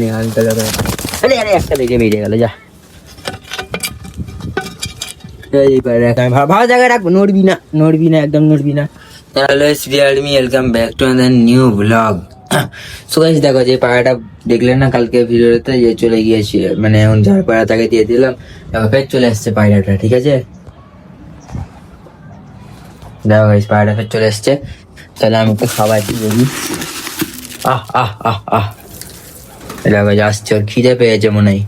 লাগা একটা বেরিয়ে গেল যা ভালো না নড়বি না একদম নড়বি না হ্যালো দেখো দেখলেন না কালকে ভিডিওতে যে চলে গিয়েছি মানে এখন যার পাড়া তাকে দিয়ে দিলাম এবার ফের চলে আসছে পায়রাটা ঠিক আছে দেখো গাইস পায়রাটা ফের চলে আসছে তাহলে আমি একটু খাবার দিই আহ আহ আহ আহ দেখো আসছে, ওর খিদে পেয়েছে মনে হয়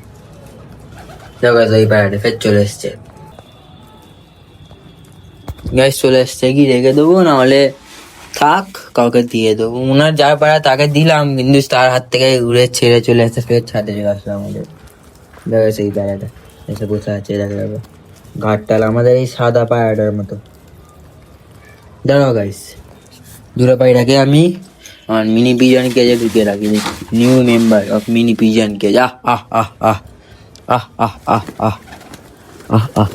দেখো ওই পায়রাটা ফের চলে এসছে। গ্যাস চলে এসছে কি, রেখে দেবো? নাহলে থাক, কাউকে দিয়ে দেবো। ওনার যা পারা তাকে দিলাম, কিন্তু তার হাত থেকে উড়ে ছেড়ে চলে এসে ফের ছাদে চলে আসলো আমাদের। দেখো সেই পায়রাটা এসে বসে আছে দেখা যাবে ঘাটটাল আমাদের এই সাদা পায়রাটার মতো। দাঁড়াও গাইস দুটো পায়রাকে আমি আমার মিনি পিজন কেজে ঢুকিয়ে রাখি new member of mini pigeon cage আহ আহ আহ আহ আহ আহ আহ আহ আহ আহ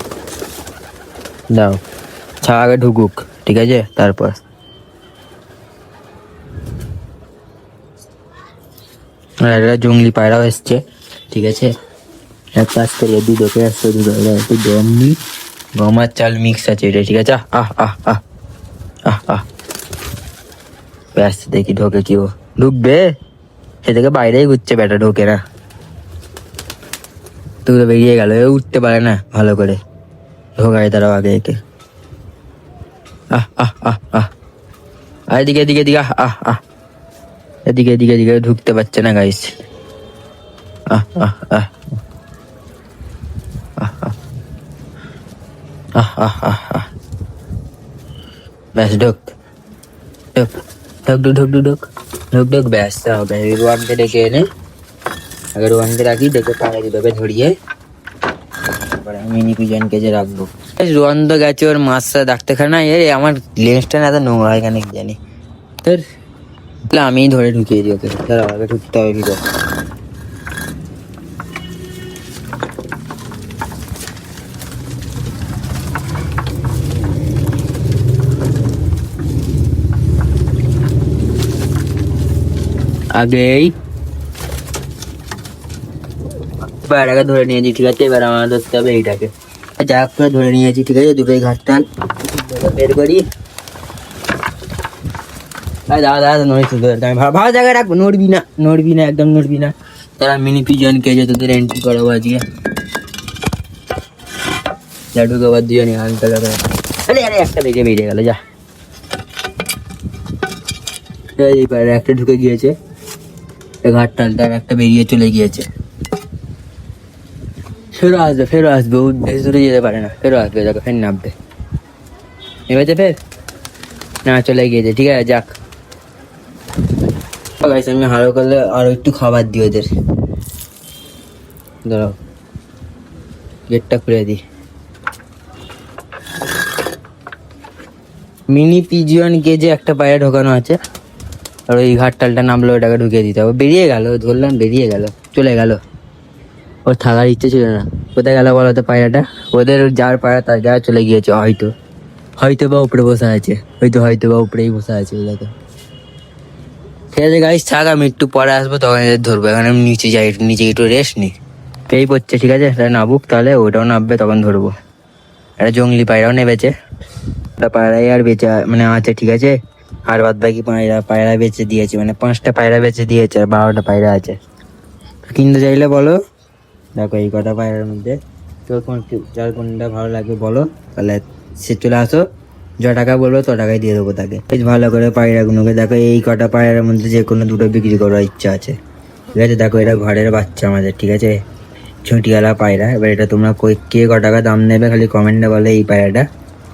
দাও ছা আগে ঢুকুক ঠিক আছে তারপর আর একটা জঙ্গলি পায়রাও এসছে ঠিক আছে এক কাজ করি দুধকে আসছে দুধ একটু গম নি গম আর চাল মিক্স আছে এটা ঠিক আছে আহ আহ আহ আহ আহ ব্যস্ত দেখি ঢোকে কি ও। ঢুকবে? সেদিকে বাইরেই ঘুরছে বেটা, ঢোকে না। তুলে বেরিয়ে গেল, এ উঠতে পারে না ভালো করে। ঢোকায় তারাও আগে একে। আহ আহ আহ আহ। এদিকে এদিকে এদিকে, আহ আহ আহ। এদিকে এদিকে এদিকে ঢুকতে পারছে না গাইস আহ। আহ আহ। আহ আহ আহ আহ। ব্যাস, ঢোক। ঢোক। ঢুক ঢুক ঢুক ঢুক ঢুক ঢুক ঢুক হবে। রোয়ানকে ডেকে এনে আগে রোয়ানকে রাখি ডেকে পায়ে দিবে ধরিয়ে। তারপরে আমি মিনি পিজনকে যে রাখব। রোয়ান তো গেছে ওর মাছটা ডাকতে খায় না এ, আমার লেন্সটা না এত নোংরা হয় কি জানি। তোর আমি ধরে ঢুকিয়ে দিই ওকে। দাঁড়াও আগে ঢুকতে হবে ভিতর। আগেই। পায়রাকে ধরে নিয়েছি, ঠিক আছে? এবার আমার ধরতে হবে এইটাকে। যা করে ধরে নিয়েছি, ঠিক আছে? দুটোই ঘাটটাল বের করি। আরে দাদা দাদা, নড়ি আমি ভালো জায়গায় রাখব। নড়বি না নড়বি না, একদম নড়বি না। তারা মিনি পিজন কেজে তোদের এন্ট্রি করাবো আজকে। লাডু গোবার দুজনে হালকা লাগা। আরে একটা বেরিয়ে বেরিয়ে গেল, যা। এই একটা ঢুকে গিয়েছে। ঘাট টালটা একটা বেরিয়ে চলে গিয়েছে। ফেরো আসবে ফেরো আসবে, ও বেশি দূরে যেতে পারে না। ফেরো আসবে, দেখো, ফের নামবে। নেমেছে ফের? না, চলে গিয়েছে, ঠিক আছে, যাক। গাইস আমি হারো করলে আরও একটু খাবার দিই ওদের। দাঁড়াও গেটটা খুলে দিই। মিনি পিজিয়ন গেজে একটা পায়রা ঢোকানো আছে। আর ওই ঘাটটালটা নামলো, ওটাকে ঢুকিয়ে দিতে হবে। বেরিয়ে গেল, ধরলাম বেরিয়ে গেল, চলে গেল। ওর থাকার ইচ্ছে ছিল না। কোথায় গেল বলো তো পায়রাটা? ওদের যার পায়রা তার গায়ে চলে গিয়েছে, হয়তো। হয়তো বা উপরে বসে আছে। হয়তো হয়তো বা উপরেই বসে আছে দেখো ঠিক আছে গাড়ি থাক, আমি একটু পরে আসব, তখন এদের ধরবো। এখন আমি নিচে যাই নিচে একটু রেস্ট নিই। পেয়ে পড়ছে, ঠিক আছে? তাহলে নাবুক তাহলে, ওটাও নামবে, তখন ধরবো। একটা জঙ্গলি পায়রাও নেবেছে। ওটা পায়রাই আর বেঁচে মানে আছে, ঠিক আছে? আর বাদ বাকি পায়রা পায়রা বেচে দিয়েছে মানে পাঁচটা পায়রা বেচে দিয়েছে আর বারোটা পায়রা আছে। কিনতে চাইলে বলো, দেখো এই কটা পায়রার মধ্যে তোর কোন যার কোনটা ভালো লাগবে বলো, তাহলে সে চলে আসো, য টাকা বলব তো টাকায় দিয়ে দেবো তাকে। বেশ ভালো করে পায়রাগুলোকে দেখো, এই কটা পায়রার মধ্যে যে কোনো দুটো বিক্রি করার ইচ্ছা আছে। ঠিক আছে, দেখো এটা ঘরের বাচ্চা আমাদের, ঠিক আছে? ছুটিওয়ালা পায়রা, এবার এটা তোমরা কে ক টাকা দাম নেবে খালি কমেন্টে বলে এই পায়রাটা।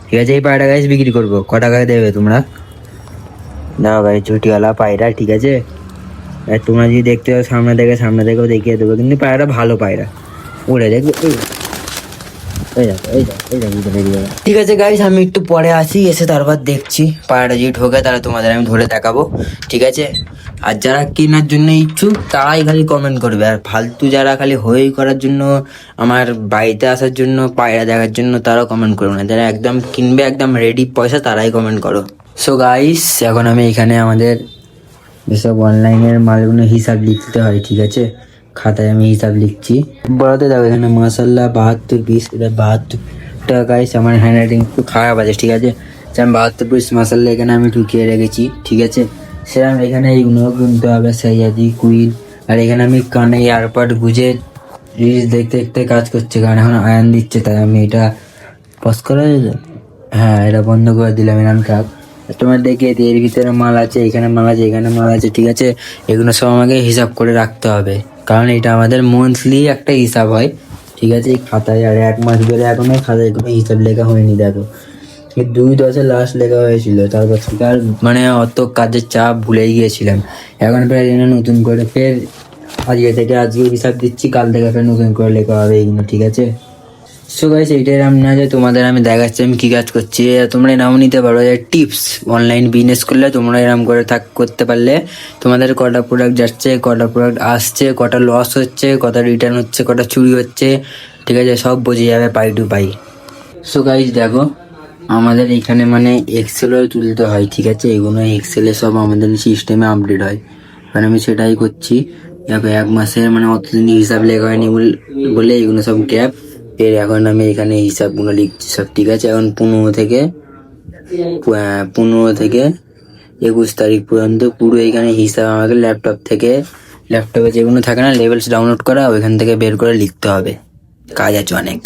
ঠিক আছে, এই পায়রাটা গাছ বিক্রি করব, ক টাকায় দেবে তোমরা? দাও ভাই ছুটিওয়ালা পায়রা, ঠিক আছে? আর তোমরা যদি দেখতে চাও সামনে থেকে, সামনে থেকেও দেখিয়ে দেবো, কিন্তু পায়রা ভালো পায়রা। উড়ে দেখবে। ঠিক আছে গাইস আমি একটু পরে আসি, এসে তারপর দেখছি। পায়রা যদি ঢোকে, তাহলে তোমাদের আমি ধরে দেখাবো। ঠিক আছে? আর যারা কেনার জন্য ইচ্ছুক, তারাই খালি কমেন্ট করবে। আর ফালতু যারা খালি হই করার জন্য, আমার বাড়িতে আসার জন্য, পায়রা দেখার জন্য, তারাও কমেন্ট করবে না। যারা একদম কিনবে, একদম রেডি পয়সা, তারাই কমেন্ট করো। সো গাইস এখন আমি এখানে আমাদের যেসব অনলাইনের মালগুলো হিসাব লিখতে হয়, ঠিক আছে? খাতায় আমি হিসাব লিখছি। বড়তে দেখো এখানে মাসাল্লাহ বাহাত্তর পিস এটা বাহাত্তর টাকা। গাইস আমার হ্যান্ড রাইটিং একটু খারাপ আছে, ঠিক আছে? আমি বাহাত্তর পিস মাসাল্লাহ এখানে আমি ঢুকিয়ে রেখেছি, ঠিক আছে? সেরকম এখানে এইগুলো কিনতে হবে, সাইয়াদি কুইল আর এখানে আমি কানে এয়ারপড গুজে রিলস দেখতে দেখতে কাজ করছে, কারণ এখন আয়ন দিচ্ছে, তাই আমি এটা পজ করা হ্যাঁ এটা বন্ধ করে দিলাম এরকম ট্রাক তোমার দেখে এর ভিতরে মাল আছে, এখানে মাল আছে, এখানে মাল আছে, ঠিক আছে? এগুলো সব আমাকে হিসাব করে রাখতে হবে। কারণ এটা আমাদের মন্থলি একটা হিসাব হয়, ঠিক আছে? এই খাতায় আর এক মাস ধরে এখনও খাতায় কোনো হিসাব লেখা হয়নি, দেখো। দুই দশে লাস্ট লেখা হয়েছিল, তারপর থেকে আর মানে অত কাজের চাপ ভুলেই গিয়েছিলাম। এখন প্রায় যেন নতুন করে ফের আজকে থেকে আজকে হিসাব দিচ্ছি, কাল থেকে ফের নতুন করে লেখা হবে এইগুলো, ঠিক আছে? সো গাইস এইটাই এরম না যে তোমাদের আমি দেখাচ্ছি, আমি কী কাজ করছি? তোমরা নাও নিতে পারো টিপস অনলাইন বিজনেস করলে তোমরা এরম করে থাক, করতে পারলে তোমাদের কটা প্রোডাক্ট যাচ্ছে, কটা প্রোডাক্ট আসছে, কটা লস হচ্ছে, কটা রিটার্ন হচ্ছে, কটা চুরি হচ্ছে, ঠিক আছে? সব বোঝে যাবে pie to pie so guys দেখো, আমাদের এখানে মানে এক্সেলও তুলতে হয়, ঠিক আছে? এগুলো এক্সেলে সব আমাদের সিস্টেমে আপডেট হয়। মানে আমি সেটাই করছি। দেখো, এক মাসের মানে অতদিন হিসাব লেখা হয়নি বলে এগুলো সব গ্যাপ এর এখন আমি এখানে হিসাবগুলো লিখছি, সব ঠিক আছে? এখন পনেরো থেকে পনেরো থেকে একুশ তারিখ পর্যন্ত পুরো এখানে হিসাব আমাকে ল্যাপটপ থেকে, ল্যাপটপে যেগুলো থাকে না লেভেলস ডাউনলোড করা, ওইখান থেকে বের করে লিখতে হবে। কাজ আছে অনেক।